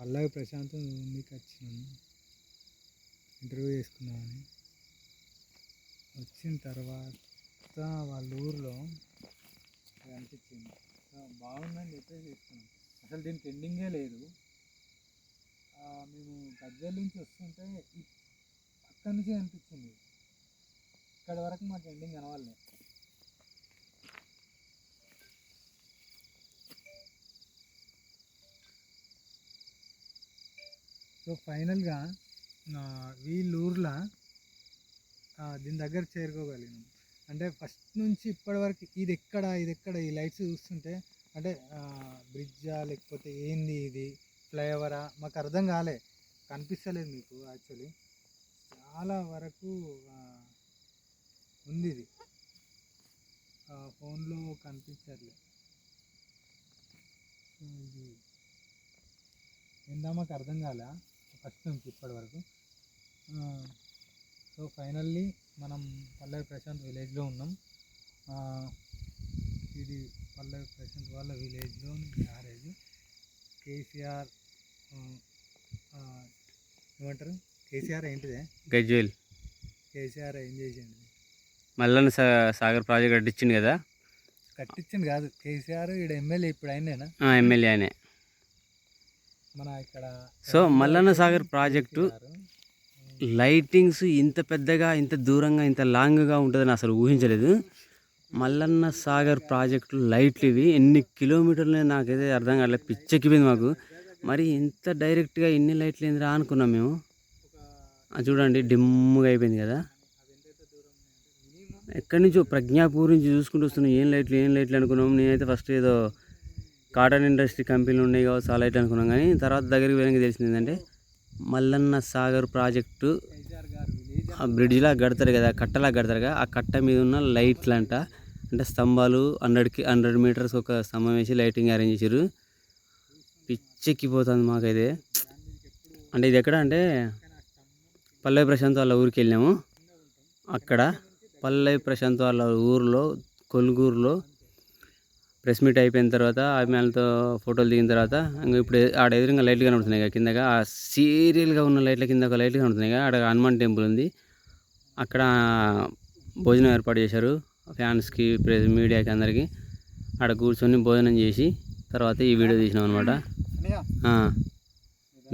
పల్లవి ప్రశాంత్ మీకు వచ్చినాము ఇంటర్వ్యూ చేసుకున్నామని వచ్చిన తర్వాత వాళ్ళ ఊర్లో అనిపించింది. బాగుందని చెప్పేసి తీసుకున్నాం అసలు దీనికి ఎండింగే లేదు. మేము గజ్జల నుంచి వస్తుంటే అక్కడి నుంచి అనిపించింది. ఇక్కడ వరకు మాకు ఎండింగ్ కనవాలే సో ఫైనల్గా వీళ్ళూర్లో దీని దగ్గర చేరుకోగలిగినాం. అంటే ఫస్ట్ నుంచి ఇప్పటి వరకు ఇది ఎక్కడ ఇది ఎక్కడ ఈ లైట్స్ చూస్తుంటే అంటే బ్రిడ్జా లేకపోతే ఏంది ఇది ఫ్లైఓవరా? మాకు అర్థం కాలే. కనిపిస్తలేదు మీకు యాక్చువల్లీ. చాలా వరకు ఉంది ఇది. ఫోన్లో కనిపించట్లేదు ఇది. ఏందా మాకు అర్థం కాలే? ఫస్ట్ నుంచి ఇప్పటి వరకు సో ఫైనల్లీ మనం పల్లవి ప్రశాంత్ విలేజ్లో ఉన్నాం. ఇది పల్లవి ప్రశాంత్ వాళ్ళ విలేజ్లో మ్యారేజ్ కేసీఆర్ ఏమంటారు? కేసీఆర్ ఏంటిదే? గజ్వేల్. కేసీఆర్ ఏం చేసిండు? మల్లన్న సా సాగర్ ప్రాజెక్ట్ కట్టించిండు కదా? కట్టించింది కాదు. కేసీఆర్ ఇక్కడ ఎమ్మెల్యే ఇప్పుడు అయినేనా ఆ, ఎమ్మెల్యే ఆయనే. మన ఇక్కడ so Mallanna Sagar project lightings ఇంత పెద్దగా ఇంత దూరంగా ఇంత లాంగ్గా ఉంటుందని అసలు ఊహించలేదు. మల్లన్న సాగర్ ప్రాజెక్టు లైట్లు ఇవి. ఎన్ని కిలోమీటర్లు నాకైతే అర్థం కాలేదు పిచ్చెక్కిపోయింది మాకు. మరి ఇంత డైరెక్ట్గా ఇన్ని లైట్లు ఏందిరా అనుకున్నాం మేము. చూడండి డిమ్ముగా అయిపోయింది కదా. ఎక్కడి నుంచో ప్రజ్ఞాపూర్ నుంచి చూసుకుంటూ వస్తున్నాం. ఏం లైట్లు ఏం లైట్లు అనుకున్నాం. నేనైతే ఫస్ట్ ఏదో కాటన్ ఇండస్ట్రీ కంపెనీలు ఉన్నాయి కావచ్చు చాలా అయితే అనుకున్నాం కానీ తర్వాత దగ్గరికి వెళ్ళడానికి తెలిసింది ఏంటంటే మల్లన్న సాగర్ ప్రాజెక్టు ఆ బ్రిడ్జ్లా కడతారు కదా కట్టలా కడతారు కదా ఆ కట్ట మీద ఉన్న లైట్లు అంట. అంటే స్తంభాలు హండ్రెడ్కి హండ్రెడ్ మీటర్స్ ఒక స్తంభం వేసి లైటింగ్ అరేంజ్ చేశారు పిచ్చెక్కిపోతుంది మాకైతే. అంటే ఇది ఎక్కడ అంటే పల్లవి ప్రశాంత్ వాళ్ళ ఊరికి వెళ్ళాము అక్కడ పల్లవి ప్రశాంత్ వాళ్ళ ఊర్లో కొలుగూరులో ప్రెస్ మీట్ అయిపోయిన తర్వాత ఆమెలతో ఫోటోలు దిగిన తర్వాత ఇంకా ఇప్పుడు ఆడ ఎదురుగా లైట్లు కనబడుతున్నాయి కదా కిందగా. ఆ సీరియల్గా ఉన్న లైట్ల కింద ఒక లైట్లు కనబడుతున్నాయి కదా. ఆడ హనుమాన్ టెంపుల్ ఉంది. అక్కడ భోజనం ఏర్పాటు చేశారు ఫ్యాన్స్కి ప్రెస్ మీడియాకి అందరికీ. ఆడ కూర్చొని భోజనం చేసి తర్వాత ఈ వీడియో తీసినాం అనమాట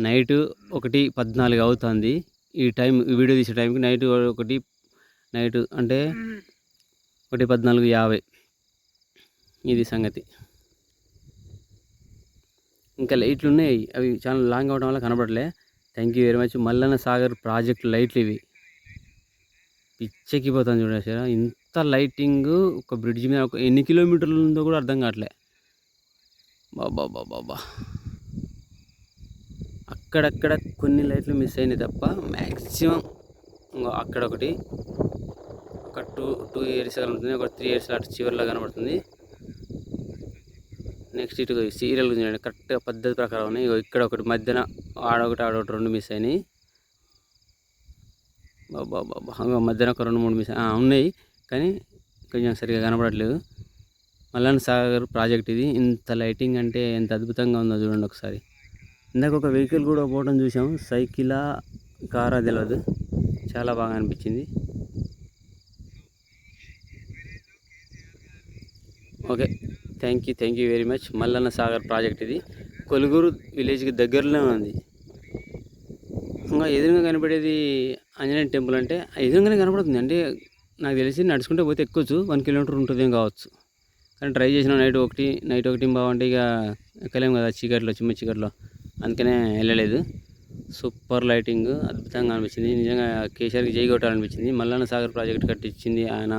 నైట్ ఒకటి పద్నాలుగు అవుతుంది. ఈ టైం ఈ వీడియో తీసే టైంకి నైట్ ఒకటి నైట్ అంటే ఒకటి పద్నాలుగు యాభై. ఇది సంగతి. ఇంకా లైట్లు ఉన్నాయి అవి చాలా లాంగ్ అవడం వల్ల కనబడలే. Thank you very much Mallanna Sagar project లైట్లు ఇవి. పిచ్చెక్కిపోతాను సార్ ఇంత లైటింగ్ ఒక బ్రిడ్జ్ మీద ఒక ఎన్ని కిలోమీటర్లు ఉందో కూడా అర్థం కావట్లే. బాబా బాబా బాబా అక్కడక్కడ కొన్ని లైట్లు మిస్ అయినాయి తప్ప మ్యాక్సిమం అక్కడ ఒకటి ఒక టూ టూ ఇయర్స్ కనబడుతుంది ఒక త్రీ ఇయర్స్ అటు చివరిలో కనబడుతుంది. నెక్స్ట్ ఇటు సీరియల్ చూడండి కరెక్ట్గా పద్ధతి ప్రకారం ఉన్నాయి. ఇక్కడ ఒకటి మధ్యన ఆడొకటి ఆడొకటి రెండు మిస్ అయినాయి. బాబా బాబా మధ్యన ఒక రెండు మూడు మిస్ ఉన్నాయి. కానీ కొంచెం సరిగా కనపడట్లేదు మల్లన్న సాగర్ ప్రాజెక్ట్ ఇది. ఇంత లైటింగ్ అంటే ఎంత అద్భుతంగా ఉందో చూడండి ఒకసారి. ఇందాక ఒక వెహికల్ కూడా పోవడం చూసాం. సైకిలా కారా తెలియదు చాలా బాగా అనిపించింది. Okay. Thank you thank you very much Mallanna Sagar project ఇది. కొలుగురు విలేజ్కి దగ్గరలో ఉంది. ఇంకా ఎదురుగా కనపడేది ఆంజనేయ టెంపుల్ అంటే ఎదురుగానే కనపడుతుంది అంటే నాకు తెలిసి నడుచుకుంటే పోతే ఎక్కువచ్చు వన్ కిలోమీటర్ ఉంటుందేం కావచ్చు. కానీ ట్రై చేసిన నైట్ ఒకటి నైట్ ఒకటి బాగుంటే ఇక ఎక్కలేము కదా చీకట్లో చిమ్మ చీకట్లో. అందుకనే వెళ్ళలేదు. సూపర్ లైటింగ్ అద్భుతంగా అనిపించింది. నిజంగా కేసీఆర్కి జై కొట్టాలనిపించింది. మల్లన్న సాగర్ ప్రాజెక్ట్ కట్టించింది ఆయన.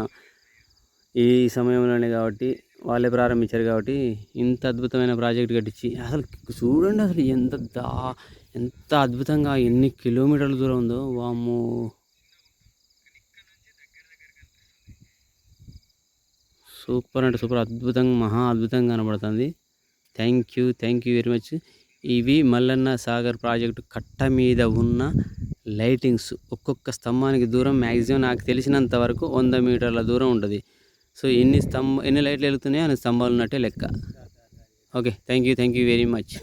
ఈ సమయంలోనే కాబట్టి వాళ్ళే ప్రారంభించారు కాబట్టి ఇంత అద్భుతమైన ప్రాజెక్ట్ కట్టించి. అసలు చూడండి అసలు ఎంత దా ఎంత అద్భుతంగా ఎన్ని కిలోమీటర్ల దూరం ఉందో. వామ్మో. సూపర్ అంటే సూపర్ అద్భుతంగా మహా అద్భుతంగా కనబడుతుంది. Thank you thank you very much ఇవి మల్లన్న సాగర్ ప్రాజెక్టు కట్ట మీద ఉన్న లైటింగ్స్ ఒక్కొక్క స్తంభానికి దూరం మ్యాక్సిమం నాకు తెలిసినంత వరకు వంద మీటర్ల దూరం ఉంటుంది. సో ఎన్ని స్తంభ ఎన్ని లైట్లు వెళ్తున్నాయో అన్ని స్తంభాలు ఉన్నట్టే లెక్క. Okay thank you thank you very much.